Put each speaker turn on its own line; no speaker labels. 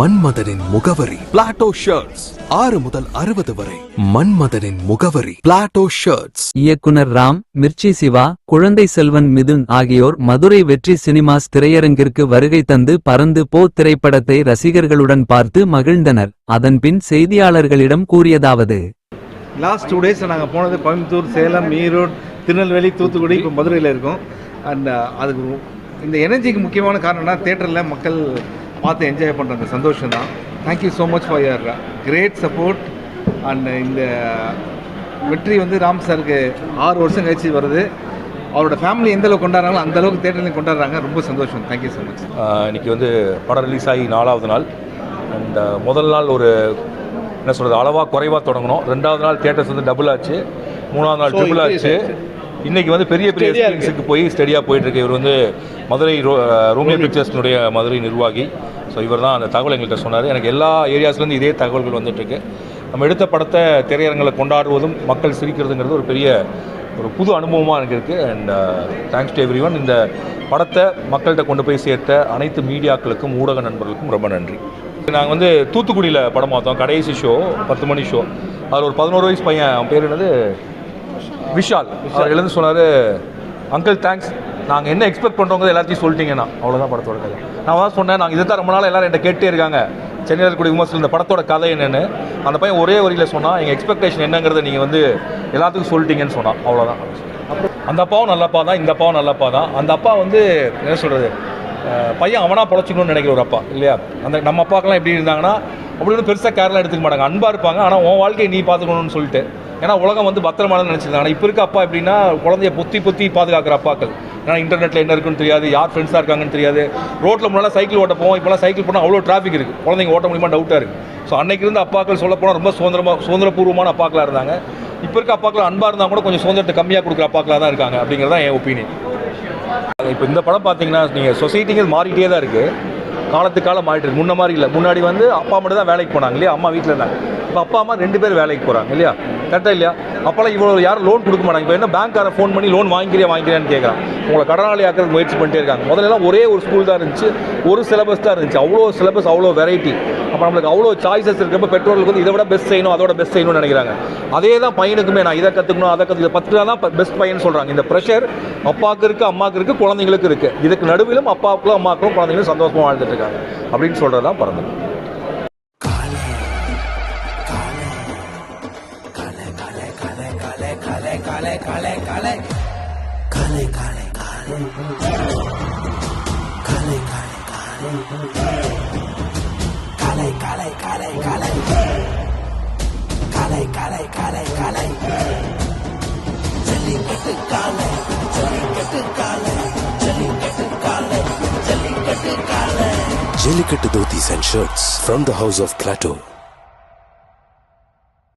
மன்மதனின் முகவரி. Plato shirts ஆறு முதல் அறுபது வரை. மன்மதனின் முகவரி. பிளாட்டோ ஷர்ட்ஸ்
இயக்குனர் ராம் மிர்ச்சி சிவா குழந்தை செல்வன் மிதுன் ஆகியோர் மதுரை வெற்றி சினிமாஸ் திரையரங்கிற்கு வருகை தந்து பறந்து போ திரைப்படத்தை ரசிகர்களுடன் பார்த்து மகிழ்ந்தனர். அதன்பின் செய்தியாளர்களிடம் கூறியதாவது.
லாஸ்ட் டூ டேஸ் நாங்கள் போனது கோயம்புத்தூர் சேலம் ஈரோடு திருநெல்வேலி தூத்துக்குடி இப்போ மதுரையில் இருக்கோம். அண்ட் அதுக்கு இந்த எனர்ஜிக்கு முக்கியமான காரணம்னா தேட்டரில் மக்கள் பார்த்து என்ஜாய் பண்ணுற அந்த சந்தோஷம் தான் thank you so much for your great support and இந்த வெற்றி வந்து ராம் சாருக்கு ஆறு வருஷம் கழிச்சு வருது. அவரோட ஃபேமிலி எந்த அளவுக்கு கொண்டாடுறாங்களோ அந்த அளவுக்கு தேட்டர்லையும் கொண்டாடுறாங்க. ரொம்ப சந்தோஷம். தேங்க்யூ ஸோ மச்
ஆஹ் இன்னைக்கு வந்து படம் ரிலீஸ் ஆகி நாலாவது நாள். அண்ட் முதல் நாள் ஒரு என்ன சொல்கிறது அளவாக குறைவாக தொடங்கணும். ரெண்டாவது நாள் தேட்டர்ஸ் வந்து டபுள் ஆச்சு. மூணாவது நாள் ட்ரிபிள் ஆச்சு. இன்னைக்கு வந்து பெரிய பெரிய ஸ்க்ரீன்ஸுக்கு போய் ஸ்டெடியாக போயிட்டுருக்கு. இவர் வந்து மதுரை ரோ ரோமியோ பிக்சர்ஸ்னுடைய மதுரை நிர்வாகி. ஸோ இவர் தான் அந்த தகவல் எங்கள்கிட்ட சொன்னார். எனக்கு எல்லா ஏரியாஸ்லேருந்து இதே தகவல்கள் வந்துட்டுருக்கு. நம்ம எடுத்த படத்தை திரையரங்களை கொண்டாடுவதும் மக்கள் சிரிக்கிறதுங்கிறது ஒரு பெரிய ஒரு புது அனுபவமாக எனக்கு இருக்குது அண்ட் தேங்க்ஸ் டு எவ்ரி இந்த படத்தை மக்கள்கிட்ட கொண்டு போய் சேர்த்த அனைத்து மீடியாக்களுக்கும் ஊடக நண்பர்களுக்கும் ரொம்ப நன்றி. நாங்கள் வந்து தூத்துக்குடியில் படம் பார்த்தோம். கடைசி ஷோ பத்து மணி ஷோ அதில் ஒரு பதினோரு வயசு பையன் அவன் பேர் என்னது? விஷால். அவர் எழுந்து சொன்னார் அங்கிள் தேங்க்ஸ் நாங்கள் என்ன எக்ஸ்பெக்ட் பண்ணுறோங்க எல்லாத்தையும் சொல்லிட்டீங்கன்னா. அவ்வளோதான் படத்தோட கதை. நான் தான் சொன்னேன் நாங்கள் இதை தான் ரொம்ப நாள் எல்லாரும் என்கிட்ட கேட்டே இருக்காங்க. சென்னையில் இருக்கக்கூடிய விமர்சனம் இந்த படத்தோட கதை என்னன்னு. அந்த பையன் ஒரே வரியில் சொன்னான் எங்கள் எக்ஸ்பெக்டேஷன் என்னங்கிறத நீங்கள் வந்து எல்லாத்துக்கும் சொல்லிட்டீங்கன்னு சொன்னான். அவ்வளோதான் அந்த அப்பாவும் நல்ல அப்பா தான் இந்த அப்பாவும் நல்ல அப்பா தான். அந்த அப்பா வந்து என்ன சொல்கிறது பையன் அவனாக பொழைச்சிக்கணும்னு நினைக்கிற ஒரு அப்பா இல்லையா? அந்த நம்ம அப்பாக்கெல்லாம் எப்படி இருந்தாங்கன்னா அப்படி ஒன்றும் பெருசாக கேர்லாம் எடுத்துக்க மாட்டாங்க. அன்பாக இருப்பாங்க ஆனால் உன் வாழ்க்கையை நீ பார்த்துக்கணும்னு சொல்லிட்டு ஏன்னா உலகம் வந்து பத்திரமான நினச்சிருந்தாங்க. ஆனால் இப்போ இருக்க அப்பா எப்படின்னா குழந்தைய பொத்தி பொத்தி பாதுகாக்கிற அப்பாக்கள். ஏன்னா இன்டர்நெட்டில் என்ன இருக்குன்னு தெரியாது யார் ஃப்ரெண்ட்ஸாக இருக்காங்கன்னு தெரியாது. ரோட்டில் முன்னால் சைக்கிள் ஓட்ட போவோம் இப்போலாம் சைக்கிள் போனால் அவ்வளோ டிராஃபிக் இருக்குது குழந்தைங்க ஓட்ட முடியுமா? டவுட்டாக இருக்குது ஸோ அன்னைக்கு இருந்த அப்பாக்கள் சொல்லப்போனால் ரொம்ப சுதந்திரமாக சுதந்திரபூர்வமான அப்பாக்களாக இருந்தாங்க. இப்போ இருக்க அப்பாக்கள் அன்பாக இருந்தால் கூட கொஞ்சம் சுதந்திரத்தை கம்மியாக கொடுக்குற அப்பாக்களாக தான் இருக்காங்க அப்படிங்கிறது தான் என் ஒப்பீனியன் இப்போ இந்த படம் பார்த்தீங்கன்னா நீங்கள் சொசைட்டிங்கிறது மாறிட்டே தான் இருக்குது காலத்துக்கால மாறிட்டு இருக்கு. முன்ன மாதிரி இல்லை. முன்னாடி வந்து அப்பா மட்டும் தான் வேலைக்கு போனாங்க இல்லையா? அம்மா வீட்டில் இருந்தாங்க. இப்போ அப்பா அம்மா ரெண்டு பேர் வேலைக்கு போகிறாங்க இல்லையா? கரெக்டாக இல்லையா? அப்போல்லாம் இவ்வளோ யாரும் லோன் கொடுக்க மாட்டாங்க. இப்போ என்ன பேங்க்கார ஃபோன் பண்ணி லோன் வாங்கிக்கிறியா வாங்கிக்கிறியான்னு கேட்குறான் உங்களை கடனாளி ஆக்கிறதுக்கு முயற்சி பண்ணிட்டே இருக்காங்க. முதல்லலாம் ஒரே ஒரு ஸ்கூல் தான் இருந்துச்சு. ஒரு சிலபஸ் தான் இருந்துச்சு. அவ்வளோ சிலபஸ் அவ்வளோ வெரைட்டி அப்போ நம்மளுக்கு அவ்வளோ சாய்ஸஸ் இருக்கப்போ பெற்றோர்களுக்கு வந்து இதை விட பெஸ்ட் செய்யணும் அதோட பெஸ்ட் செய்யணும்னு நினைக்கிறாங்க. அதே தான் பையனுக்குமே நான் இதை கற்றுக்கணும் அதை கற்றுக்க பத்து தான் பெஸ்ட் பையன் சொல்கிறாங்க இந்த ப்ரெஷர் அப்பாவுக்கு இருக்குது அம்மாவுக்கு இருக்குது குழந்தைங்களுக்கு இருக்குது இதுக்கு நடுவிலும் அப்பாவுக்கும் அம்மாவுக்கும் குழந்தைங்களும் சந்தோஷமாக வாழ்ந்துட்டு இருக்காங்க. அப்படின்னு சொல்கிறது தான் பிறந்தது
kale kale
kale kale. Kale kale kale. Kale kale kale. Kale kale kale kale. Kale
and shirts from the house of Plato.